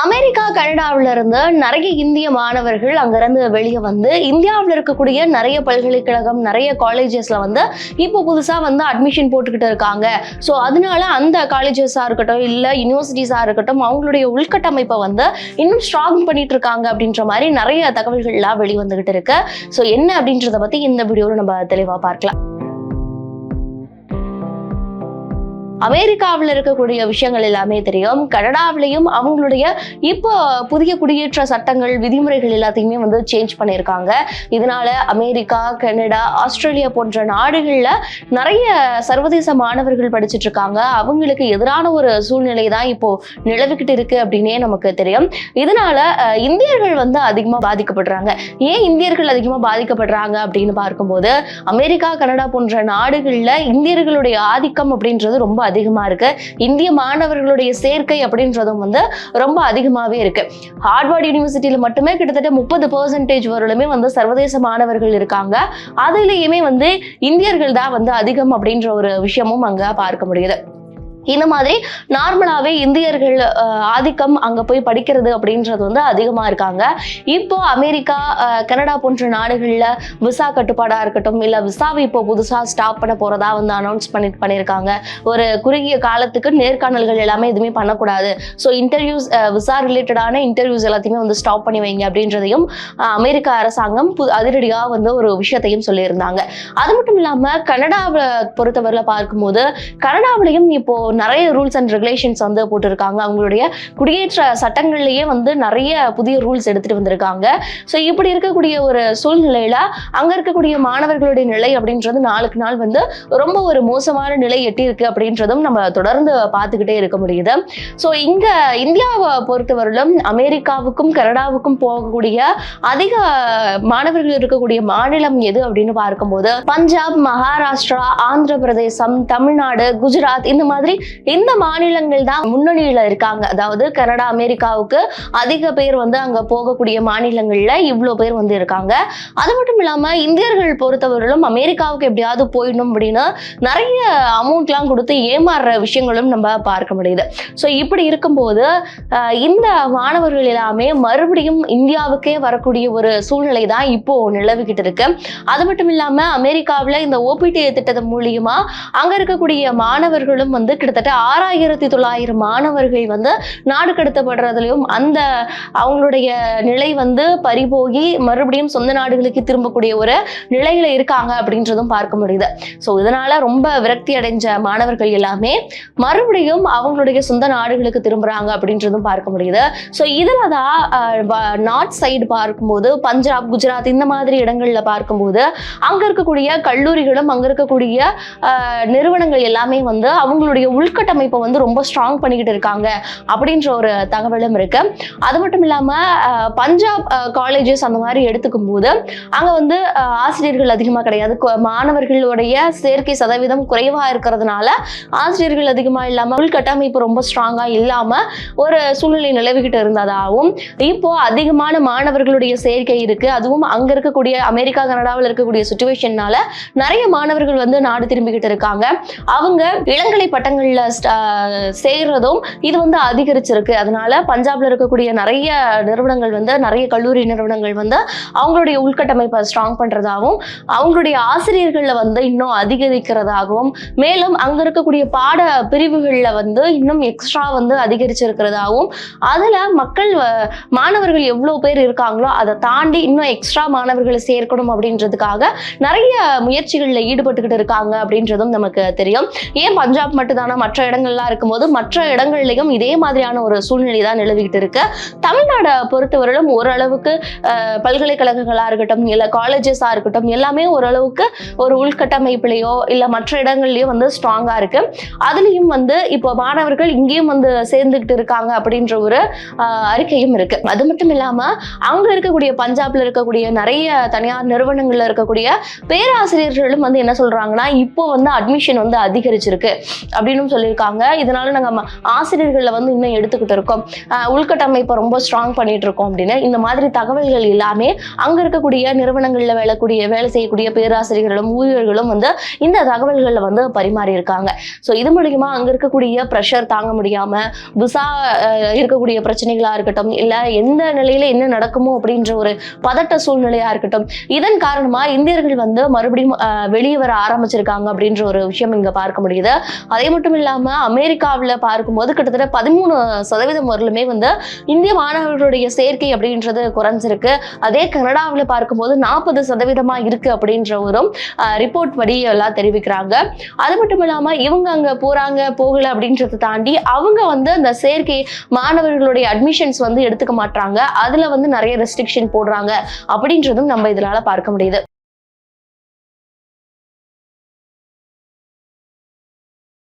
America கனடாவில இருந்து நிறைய இந்திய மாணவர்கள் அங்கிருந்து வெளியே வந்து இந்தியாவில் இருக்கக்கூடிய நிறைய பல்கலைக்கழகம் நிறைய காலேஜஸ்ல வந்து இப்போ புதுசா வந்து அட்மிஷன் போட்டுக்கிட்டு இருக்காங்க. ஸோ அதனால அந்த காலேஜஸா இருக்கட்டும் இல்லை யூனிவர்சிட்டிஸா இருக்கட்டும் அவங்களுடைய உள்கட்டமைப்பை வந்து இன்னும் ஸ்ட்ராங் பண்ணிட்டு இருக்காங்க அப்படின்ற மாதிரி நிறைய தகவல்கள்லாம் வெளிவந்துகிட்டு இருக்கு. ஸோ என்ன அப்படின்றத பத்தி இந்த வீடியோவில் நம்ம தெளிவாக பார்க்கலாம். அமெரிக்காவில் இருக்கக்கூடிய விஷயங்கள் எல்லாமே தெரியும். கனடாவிலையும் அவங்களுடைய இப்போ புதிய குடியேற்ற சட்டங்கள் விதிமுறைகள் எல்லாத்தையுமே வந்து சேஞ்ச் பண்ணியிருக்காங்க. இதனால அமெரிக்கா கனடா ஆஸ்திரேலியா போன்ற நாடுகளில் நிறைய சர்வதேச மாணவர்கள் படிச்சுட்டு இருக்காங்க அவங்களுக்கு எதிரான ஒரு சூழ்நிலை தான் இப்போ நிலவிக்கிட்டு இருக்கு அப்படின்னே நமக்கு தெரியும். இதனால இந்தியர்கள் வந்து அதிகமாக பாதிக்கப்படுறாங்க. ஏன் இந்தியர்கள் அதிகமாக பாதிக்கப்படுறாங்க அப்படின்னு பார்க்கும்போது அமெரிக்கா கனடா போன்ற நாடுகளில் இந்தியர்களுடைய ஆதிக்கம் அப்படின்றது ரொம்ப அதிகமா இருக்கு. இந்திய மாணவர்களுடைய சேர்க்கை அப்படின்றதும் வந்து ரொம்ப அதிகமாவே இருக்கு. ஹார்வர்ட் யூனிவர்சிட்டியில மட்டுமே கிட்டத்தட்ட முப்பது பர்சன்டேஜ் வரலுமே வந்து சர்வதேச மாணவர்கள் இருக்காங்க. அதுலயுமே வந்து இந்தியர்கள் தான் வந்து அதிகம் அப்படின்ற ஒரு விஷயமும் அங்க பார்க்க முடியுது. இந்த மாதிரி நார்மலாகவே இந்தியர்கள் ஆதிக்கம் அங்கே போய் படிக்கிறது அப்படின்றது வந்து அதிகமாக இருக்காங்க. இப்போ அமெரிக்கா கனடா போன்ற நாடுகளில் விசா கட்டுப்பாடாக இருக்கட்டும் இல்லை விசாவை இப்போ புதுசாக ஸ்டாப் பண்ண போகிறதா வந்து அனௌன்ஸ் பண்ணி பண்ணியிருக்காங்க ஒரு குறுகிய காலத்துக்கு நேர்காணல்கள் எல்லாமே எதுவுமே பண்ணக்கூடாது. ஸோ இன்டர்வியூஸ் விசா ரிலேட்டடான இன்டர்வியூஸ் எல்லாத்தையுமே வந்து ஸ்டாப் பண்ணி வைங்க அப்படின்றதையும் அமெரிக்கா அமெரிக்க அரசாங்கம் புது அதிரடியாக வந்து ஒரு விஷயத்தையும் சொல்லியிருந்தாங்க. அது மட்டும் இல்லாமல் கனடாவை பொறுத்தவரையில் பார்க்கும்போது கனடாவிலையும் இப்போ நிறைய ரூல்ஸ் அண்ட் ரெகுலேஷன்ஸ் வந்து போட்டிருக்காங்க. அவங்களுடைய குடியேற்ற சட்டங்கள்லேயே வந்து நிறைய புதிய ரூல்ஸ் எடுத்துட்டு வந்திருக்காங்க. ஸோ இப்படி இருக்கக்கூடிய ஒரு சூழ்நிலையில் அங்கே இருக்கக்கூடிய மாணவர்களுடைய நிலை அப்படின்றது நாளுக்கு நாள் வந்து ரொம்ப ஒரு மோசமான நிலை எட்டியிருக்கு அப்படின்றதும் நம்ம தொடர்ந்து பார்த்துக்கிட்டே இருக்க முடியுது. ஸோ இங்கே இந்தியாவை பொறுத்தவரையிலும் அமெரிக்காவுக்கும் கனடாவுக்கும் போகக்கூடிய அதிக மாணவர்கள் இருக்கக்கூடிய மாநிலம் எது அப்படின்னு பார்க்கும்போது பஞ்சாப் மகாராஷ்டிரா ஆந்திர பிரதேசம் தமிழ்நாடு குஜராத் இந்த மாதிரி இந்த மாநிலங்கள் தான் முன்னணியில இருக்காங்க. அதாவது கனடா அமெரிக்காவுக்கு அதிக பேர் வந்து அங்க போகக்கூடிய மாநிலங்கள்ல இவ்வளோ பேர் வந்து இருக்காங்க. அது மட்டும் இல்லாம இந்தியர்கள் பொறுத்தவரையிலும் அமெரிக்காவுக்கு எப்படியாவது போயிடணும் அப்படின்னு நிறைய அமௌண்ட்லாம் கொடுத்து ஏமாறுற விஷயங்களும் நம்ம பார்க்க முடியுது. ஸோ இப்படி இருக்கும்போது இந்த மாணவர்கள் எல்லாமே மறுபடியும் இந்தியாவுக்கே வரக்கூடிய ஒரு சூழ்நிலை தான் இப்போ நிலவிக்கிட்டு இருக்கு. அது மட்டும் இல்லாம அமெரிக்காவில் இந்த ஓபிடி திட்டத்தின் மூலியமா அங்க இருக்கக்கூடிய மாணவர்களும் வந்து கிட்டத்தட்ட ஆறாயிரத்தி தொள்ளாயிரம் மாணவர்கள் வந்து நாடு கடத்தப்படுறதுலையும் அந்த அவங்களுடைய நிலை வந்து பறிபோகி மறுபடியும் சொந்த நாடுகளுக்கு திரும்பக்கூடிய ஒரு நிலையில இருக்காங்க அப்படின்றதும் பார்க்க முடியுது. ஸோ இதனால ரொம்ப விரக்தி அடைஞ்ச மாணவர்கள் எல்லாமே மறுபடியும் அவங்களுடைய சொந்த நாடுகளுக்கு திரும்புறாங்க அப்படின்றதும் பார்க்க முடியுது. ஸோ இதில் தான் நார்த் சைடு பார்க்கும்போது பஞ்சாப் குஜராத் இந்த மாதிரி இடங்கள்ல பார்க்கும்போது அங்க இருக்கக்கூடிய கல்லூரிகளும் அங்க இருக்கக்கூடிய ஆஹ், நிறுவனங்கள் எல்லாமே வந்து அவங்களுடைய உள் உள்கட்டமைப்பை வந்து ரொம்ப ஸ்ட்ராங் பண்ணிக்கிட்டு இருக்காங்க அப்படின்ற ஒரு தகவலும் இருக்கு. அது மட்டும் இல்லாம பஞ்சாப் காலேஜஸ் அந்த மாதிரி எடுத்துக்கும் போது அங்க வந்து ஆசிரியர்கள் அதிகமா கிடையாது. மாணவர்களுடைய சேர்க்கை சதவீதம் குறைவா இருக்கிறதுனால ஆசிரியர்கள் அதிகமா இல்லாம உள்கட்டமைப்பு ரொம்ப ஸ்ட்ராங்கா இல்லாம ஒரு சூழ்நிலை நிலவிக்கிட்டு இருந்ததாகவும் இப்போ அதிகமான மாணவர்களுடைய சேர்க்கை இருக்கு. அதுவும் அங்க இருக்கக்கூடிய அமெரிக்கா கனடாவில் இருக்கக்கூடிய சுச்சுவேஷன்னால நிறைய மாணவர்கள் வந்து நாடு திரும்பிக்கிட்டு இருக்காங்க. அவங்க இளங்கலை பட்டங்கள் ஸ்ட- சேர்றதும் இது வந்து அதிகரிச்சிருக்கு. அதனால பஞ்சாப்ல இருக்கக்கூடிய நிறைய நிறுவனங்கள் வந்து நிறைய கல்லூரி நிறுவனங்கள் வந்து அவங்களுடைய உள்கட்டமைப்பை ஸ்ட்ராங் பண்றதாகவும் அவங்களுடைய ஆசிரியர்களில் வந்து இன்னும் அதிகரிக்கிறதாகவும் மேலும் அங்க இருக்கக்கூடிய பாட பிரிவுகளில் வந்து இன்னும் எக்ஸ்ட்ரா வந்து அதிகரிச்சிருக்கிறதாகவும் அதுல மக்கள் மாணவர்கள் எவ்வளோ பேர் இருக்காங்களோ அதை தாண்டி இன்னும் எக்ஸ்ட்ரா மாணவர்களை சேர்க்கணும் அப்படின்றதுக்காக நிறைய முயற்சிகளில் ஈடுபட்டுக்கிட்டு இருக்காங்க அப்படின்றதும் நமக்கு தெரியும். ஏன் பஞ்சாப் மட்டும்தானா மற்ற இடங்கள்லாம் இருக்கும்போது மற்ற இடங்கள்லையும் இதே மாதிரியான ஒரு சூழ்நிலை தான் நிலவிக்கிட்டு இருக்கு. தமிழ்நாடை பொறுத்தவரையிலும் ஓரளவுக்கு பல்கலைக்கழகங்களாக பல்கலைக்கழகங்களா இருக்கட்டும் இல்லை காலேஜஸாக இருக்கட்டும் எல்லாமே ஓரளவுக்கு ஒரு உள்கட்டமைப்புலையோ இல்லை மற்ற இடங்கள்லயோ வந்து ஸ்ட்ராங்கா இருக்கு. அதுலேயும் வந்து இப்போ மாணவர்கள் இங்கேயும் வந்து சேர்ந்துக்கிட்டு இருக்காங்க அப்படின்ற ஒரு அறிக்கையும் இருக்கு. அது மட்டும் இல்லாம அங்க இருக்கக்கூடிய பஞ்சாப்ல இருக்கக்கூடிய நிறைய தனியார் நிறுவனங்கள்ல இருக்கக்கூடிய பேராசிரியர்களும் வந்து என்ன சொல்றாங்கன்னா இப்போ வந்து அட்மிஷன் வந்து அதிகரிச்சிருக்கு. அப்படின்னு விஷயம் சொல்லியிருக்காங்க. இதனால நாங்க ஆசிரியர்களை வந்து இன்னும் எடுத்துக்கிட்டு இருக்கோம். உள்கட்டமைப்பை ரொம்ப ஸ்ட்ராங் பண்ணிட்டு இருக்கோம் அப்படின்னு. இந்த மாதிரி தகவல்கள் எல்லாமே அங்க இருக்கக்கூடிய நிறுவனங்கள்ல வேலைக்கூடிய வேலை செய்யக்கூடிய பேராசிரியர்களும் ஊழியர்களும் வந்து இந்த தகவல்களை வந்து பரிமாறி இருக்காங்க. ஸோ இது மூலியமா அங்க இருக்கக்கூடிய ப்ரெஷர் தாங்க முடியாம விசா இருக்கக்கூடிய பிரச்சனைகளா இருக்கட்டும் இல்லை எந்த நிலையில என்ன நடக்குமோ அப்படின்ற ஒரு பதட்ட சூழ்நிலையா இருக்கட்டும் இதன் காரணமா இந்தியர்கள் வந்து மறுபடியும் அஹ், வெளியே வர ஆரம்பிச்சிருக்காங்க அப்படின்ற ஒரு விஷயம் இங்க பார்க்க முடியுது. அதே மட்டும் இல்லாமல் அமெரிக்காவில் பார்க்கும்போது கிட்டத்தட்ட பதிமூணு சதவீதம் வரலுமே வந்து இந்திய மாணவர்களுடைய சேர்க்கை அப்படின்றது குறைஞ்சிருக்கு. அதே கனடாவில் பார்க்கும்போது நாற்பது சதவீதமாக இருக்குது அப்படின்ற ஒரு ரிப்போர்ட் படி எல்லாம் தெரிவிக்கிறாங்க. அது மட்டும் இல்லாமல் இவங்க அங்கே போகிறாங்க போகலை அப்படின்றத தாண்டி அவங்க வந்து அந்த சேர்க்கை மாணவர்களுடைய அட்மிஷன்ஸ் வந்து எடுத்துக்க மாட்டாங்க அதில் வந்து நிறைய ரெஸ்ட்ரிக்ஷன் போடுறாங்க அப்படின்றதும் நம்ம இதனால பார்க்க முடியுது.